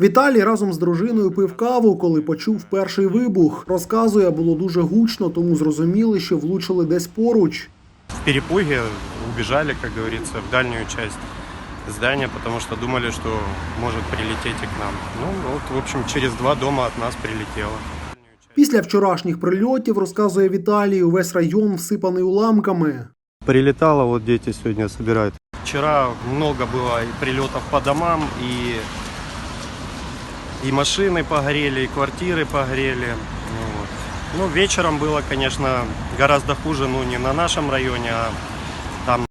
Віталій разом з дружиною пив каву, коли почув перший вибух. Розказує, було дуже гучно, тому зрозуміли, що влучили десь поруч. В перепуге убежали, как говорится, в дальнюю часть здания, потому что думали, что может прилететь и к нам. Ну вот, в общем, через два дома от нас прилетело. Після вчорашніх прильотів, розказує Віталій, увесь район всипаний уламками. Прилетало, вот дети сегодня собирают. Вчера много было и прилетов по домам, и, и машины погорели, и квартиры погорели. Ну, вот. ну, вечером было, конечно, гораздо хуже, ну, не на нашем районе, а там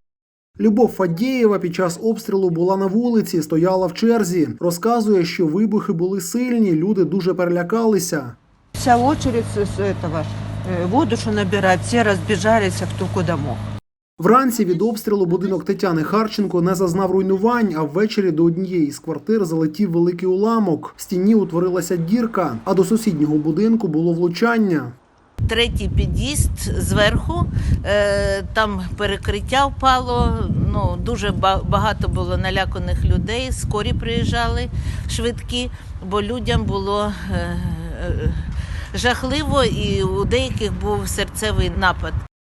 Любов Фадєєва під час обстрілу була на вулиці, стояла в черзі. Розказує, що вибухи були сильні, люди дуже перелякалися. Вся очередь с, с этого э, воду, что набирать, все разбежались, а кто куда мог. Вранці від обстрілу будинок Тетяни Харченко не зазнав руйнувань, а ввечері до однієї з квартир залетів великий уламок. В стіні утворилася дірка, а до сусіднього будинку було влучання. третій під'їзд зверху, е, там перекриття впало. Ну, дуже багато було наляканих людей. Скорі приїжджали швидкі, бо людям було е, е, жахливо, і у деяких був серцевий напад.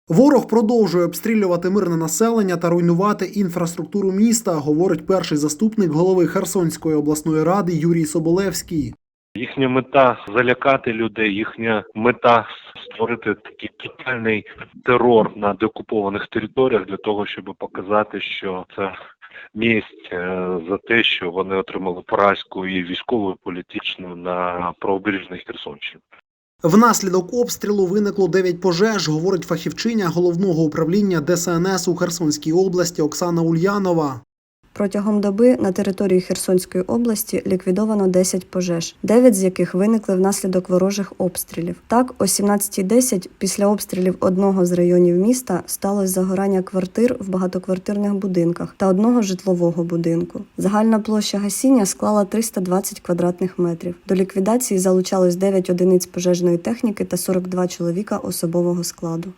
Ворог продовжує обстрілювати мирне населення та руйнувати інфраструктуру міста, говорить перший заступник голови Херсонської обласної ради Юрій Соболевський. Їхня мета залякати людей, їхня мета створити такий тотальний терор на деокупованих територіях для того, щоб показати, що це місць е, за те, що вони отримали поразку і військову, і політичну на правобережній Херсонщині. Внаслідок обстрілу виникло 9 пожеж, говорить фахівчиня головного управління ДСНС у Херсонській області Оксана Ульянова. Протягом доби на території Херсонської області ліквідовано 10 пожеж, 9 з яких виникли внаслідок ворожих обстрілів. Так, о 17.10 після обстрілів одного з районів міста сталося загорання квартир в багатоквартирних будинках та одного житлового будинку. Загальна площа гасіння склала 320 квадратних метрів. До ліквідації залучалось 9 одиниць пожежної техніки та 42 чоловіка особового складу.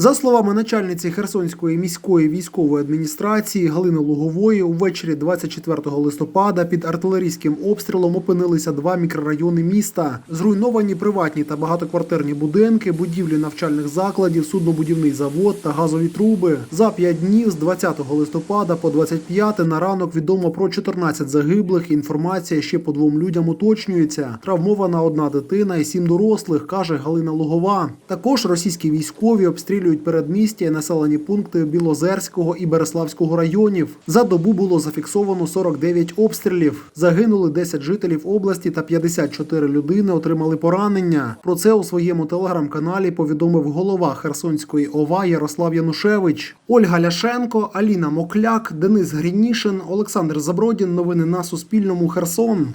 За словами начальниці Херсонської міської військової адміністрації Галини Лугової, увечері 24 листопада під артилерійським обстрілом опинилися два мікрорайони міста. Зруйновані приватні та багатоквартирні будинки, будівлі навчальних закладів, суднобудівний завод та газові труби. За п'ять днів з 20 листопада по 25 на ранок відомо про 14 загиблих. Інформація ще по двом людям уточнюється. Травмована одна дитина і сім дорослих, каже Галина Лугова. Також російські військові обстрілюють передмістя і населені пункти Білозерського і Береславського районів. За добу було зафіксовано 49 обстрілів. Загинули 10 жителів області та 54 людини отримали поранення. Про це у своєму телеграм-каналі повідомив голова Херсонської ОВА Ярослав Янушевич. Ольга Ляшенко, Аліна Мокляк, Денис Грінішин, Олександр Забродін. Новини на Суспільному. Херсон.